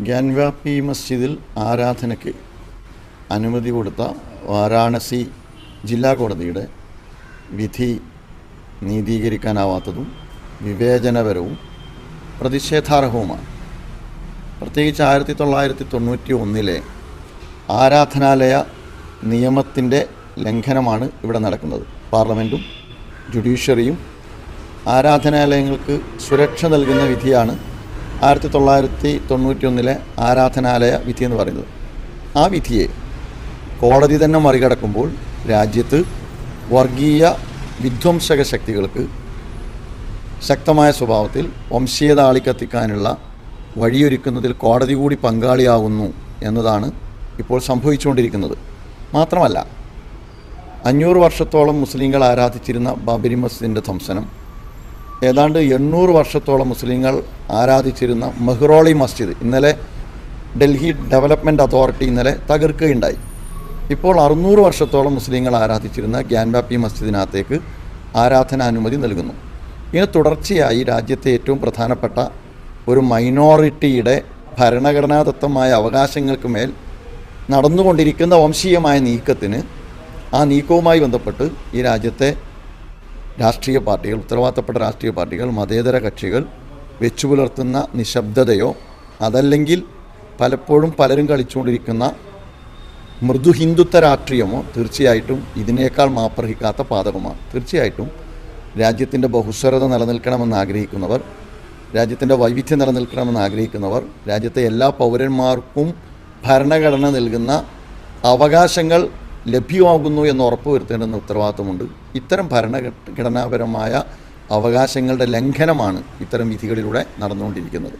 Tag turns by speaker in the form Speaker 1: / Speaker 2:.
Speaker 1: ഗ്യാൻവാപ്പി മസ്ജിദിൽ ആരാധനയ്ക്ക് അനുമതി കൊടുത്ത വാരാണസി ജില്ലാ കോടതിയുടെ വിധി നീതീകരിക്കാനാവാത്തതും വിവേചനപരവും പ്രതിഷേധാർഹവുമാണ്. പ്രത്യേകിച്ച് ആയിരത്തി തൊള്ളായിരത്തി തൊണ്ണൂറ്റി ഒന്നിലെ ആരാധനാലയ നിയമത്തിന്റെ ലംഘനമാണ് ഇവിടെ നടക്കുന്നത്. പാർലമെന്റും ജുഡീഷ്യറിയും ആരാധനാലയങ്ങൾക്ക് സുരക്ഷ നൽകുന്ന വിധിയാണ് ആയിരത്തി തൊള്ളായിരത്തി തൊണ്ണൂറ്റി ഒന്നിലെ ആരാധനാലയ വിധി എന്ന് പറയുന്നത്. ആ വിധിയെ കോടതി തന്നെ മറികടക്കുമ്പോൾ രാജ്യത്ത് വർഗീയ വിധ്വംസക ശക്തികൾക്ക് ശക്തമായ സ്വഭാവത്തിൽ വംശീയത ആളിക്കത്തിക്കാനുള്ള വഴിയൊരുക്കുന്നതിൽ കോടതി കൂടി പങ്കാളിയാകുന്നു എന്നതാണ് ഇപ്പോൾ സംഭവിച്ചുകൊണ്ടിരിക്കുന്നത്. മാത്രമല്ല അഞ്ഞൂറ് വർഷത്തോളം മുസ്ലിങ്ങൾ ആരാധിച്ചിരുന്ന ബാബരി മസ്ജിദിന്റെ ധ്വംസനം ഏതാണ്ട് എണ്ണൂറ് വർഷത്തോളം മുസ്ലിങ്ങൾ ആരാധിച്ചിരുന്ന മെഹ്റോളി മസ്ജിദ് ഇന്നലെ ഡൽഹി ഡെവലപ്മെന്റ് അതോറിറ്റി ഇന്നലെ തകർക്കുകയുണ്ടായി. ഇപ്പോൾ അറുന്നൂറ് വർഷത്തോളം മുസ്ലിങ്ങൾ ആരാധിച്ചിരുന്ന ഗ്യാൻബാപ്പി മസ്ജിദിനകത്തേക്ക് ആരാധനാനുമതി നൽകുന്നു. ഇങ്ങനെ തുടർച്ചയായി രാജ്യത്തെ ഏറ്റവും പ്രധാനപ്പെട്ട ഒരു മൈനോറിറ്റിയുടെ ഭരണഘടനാദത്തമായ അവകാശങ്ങൾക്ക് മേൽ നടന്നുകൊണ്ടിരിക്കുന്ന വംശീയമായ നീക്കത്തിന് ആ നീക്കവുമായി ബന്ധപ്പെട്ട് ഈ രാജ്യത്തെ രാഷ്ട്രീയ പാർട്ടികൾ ഉത്തരവാദിത്തപ്പെട്ട രാഷ്ട്രീയ പാർട്ടികൾ മതേതര കക്ഷികൾ വെച്ചു പുലർത്തുന്ന നിശബ്ദതയോ അതല്ലെങ്കിൽ പലപ്പോഴും പലരും കളിച്ചുകൊണ്ടിരിക്കുന്ന മൃദു ഹിന്ദുത്വ രാഷ്ട്രീയമോ തീർച്ചയായിട്ടും ഇതിനേക്കാൾ മാപ്രഹിക്കാത്ത പാതകമാണ്. തീർച്ചയായിട്ടും രാജ്യത്തിന്റെ ബഹുസ്വരത നിലനിൽക്കണമെന്ന് ആഗ്രഹിക്കുന്നവർ രാജ്യത്തിന്റെ വൈവിധ്യം നിലനിൽക്കണമെന്ന് ആഗ്രഹിക്കുന്നവർ രാജ്യത്തെ എല്ലാ പൗരന്മാർക്കും ഭരണഘടന നൽകുന്ന അവകാശങ്ങൾ ലഭ്യമാകുന്നു എന്ന് ഉറപ്പുവരുത്തേണ്ടുന്ന ഉത്തരവാദിത്വമുണ്ട് ഇത്തരം ഭരണഘടനാപരമായ അവകാശങ്ങളുടെ ലംഘനമാണ് ഇത്തരം വിധികളിലൂടെ നടന്നുകൊണ്ടിരിക്കുന്നത്.